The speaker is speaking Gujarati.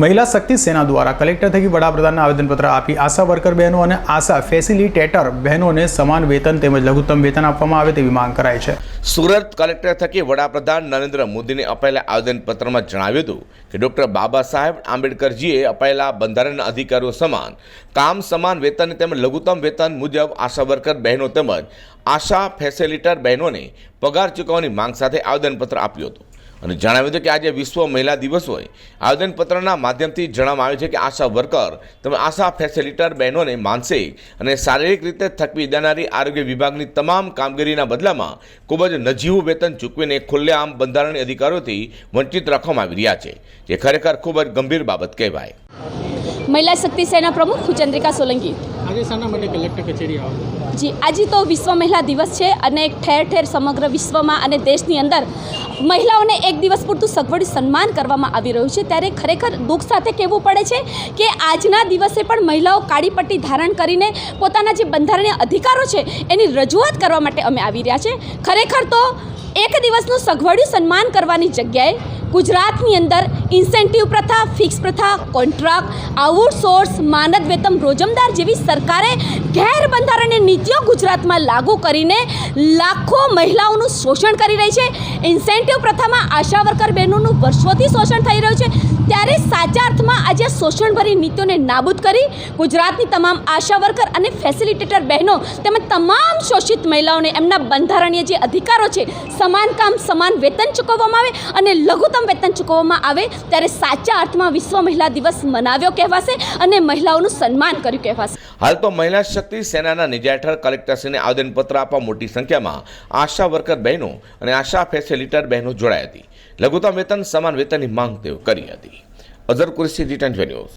મહિલા શક્તિ સેના દ્વારા કલેક્ટર થકી વડાપ્રધાનને આવેદનપત્ર આપી આશા વર્કર બહેનો અને આશા ફેસિલિટેટર બહેનોને સમાન વેતન તેમજ લઘુત્તમ વેતન આપવામાં આવે તેવી માંગ કરાઈ છે. સુરત કલેક્ટર થકી વડાપ્રધાન નરેન્દ્ર મોદીને અપાયેલા આવેદનપત્રમાં જણાવ્યું હતું કે ડૉક્ટર બાબા સાહેબ આંબેડકરજીએ અપાયેલા બંધારણના અધિકારીઓ સમાન, કામ સમાન વેતન તેમજ લઘુત્તમ વેતન મુજબ આશા વર્કર બહેનો તેમજ આશા ફેસિલિટર બહેનોને પગાર ચૂકવવાની માંગ સાથે આવેદનપત્ર આપ્યું હતું. અને જણાવ્યું હતું કે આજે વિશ્વ મહિલા દિવસ હોય. આવેદનપત્રના માધ્યમથી જણાવવામાં આવ્યું છે કે આશા વર્કર તમે આશા ફેસિલિટર બહેનોને માનસિક અને શારીરિક રીતે થકવી દેનારી આરોગ્ય વિભાગની તમામ કામગીરીના બદલામાં ખૂબ જ નજીવું વેતન ચૂકવીને ખુલ્લેઆમ બંધારણીય અધિકારોથી વંચિત રાખવામાં આવી રહ્યા છે, જે ખરેખર ખૂબ જ ગંભીર બાબત કહેવાય. મહિલા શક્તિ સેના પ્રમુખ ચંદ્રિકા સોલંકી. જી આજે તો વિશ્વ મહિલા દિવસ છે અને ઠેર ઠેર સમગ્ર વિશ્વમાં અને દેશની અંદર મહિલાઓને એક દિવસ પૂરતું સગવડ સન્માન કરવામાં આવી રહ્યું છે. ત્યારે ખરેખર દુઃખ સાથે કહેવું પડે છે કે આજના દિવસે પણ મહિલાઓ કાળી પટ્ટી ધારણ કરીને પોતાના જે બંધારણીય અધિકારો છે એની રજૂઆત કરવા માટે અમે આવી રહ્યા છે. ખરેખર તો એક દિવસનું સગવડિયું સન્માન કરવાની જગ્યાએ ગુજરાતની અંદર ઇન્સેન્ટિવ પ્રથા, ફિક્સ પ્રથા, કોન્ટ્રાક્ટ આઉટસોર્સ માનદ વેતન, રોજમદાર જેવી સરકારે ગેરબંધારણીય નીતિઓ ગુજરાતમાં લાગુ કરીને લાખો મહિલાઓનું શોષણ કરી રહી છે. ઇન્સેન્ટિવ પ્રથામાં આશા વર્કર બહેનોનું વર્ષોથી શોષણ થઈ રહ્યું છે. ત્યારે સાચા અર્થમાં આજે શોષણભરી નીતિઓને નાબૂદ કરી ગુજરાતની તમામ આશા વર્કર અને ફેસિલિટેટર બહેનો તેમજ તમામ શોષિત મહિલાઓને એમના બંધારણીય જે અધિકારો છે, સમાન કામ, સમાન વેતન ચૂકવવામાં આવે અને લઘુત્તમ વેતન ચૂકવવામાં આવે ત્યારે સાચા અર્થમાં વિશ્વ મહિલા દિવસ મનાવ્યો કહેવાશે અને મહિલાઓનું સન્માન કર્યું કહેવાશે. હાલ તો મહિલા શક્તિ સેનાના નિજા હેઠળ કલેક્ટરશ્રીને આવેદનપત્ર આપવા મોટી સંખ્યામાં આશા વર્કર બહેનો અને આશા ફેસિલિટર બહેનો જોડાઈ હતી. લઘુત્તમ વેતન, સમાન વેતનની માંગ તેઓ કરી હતી. Azhar Qureshi return news.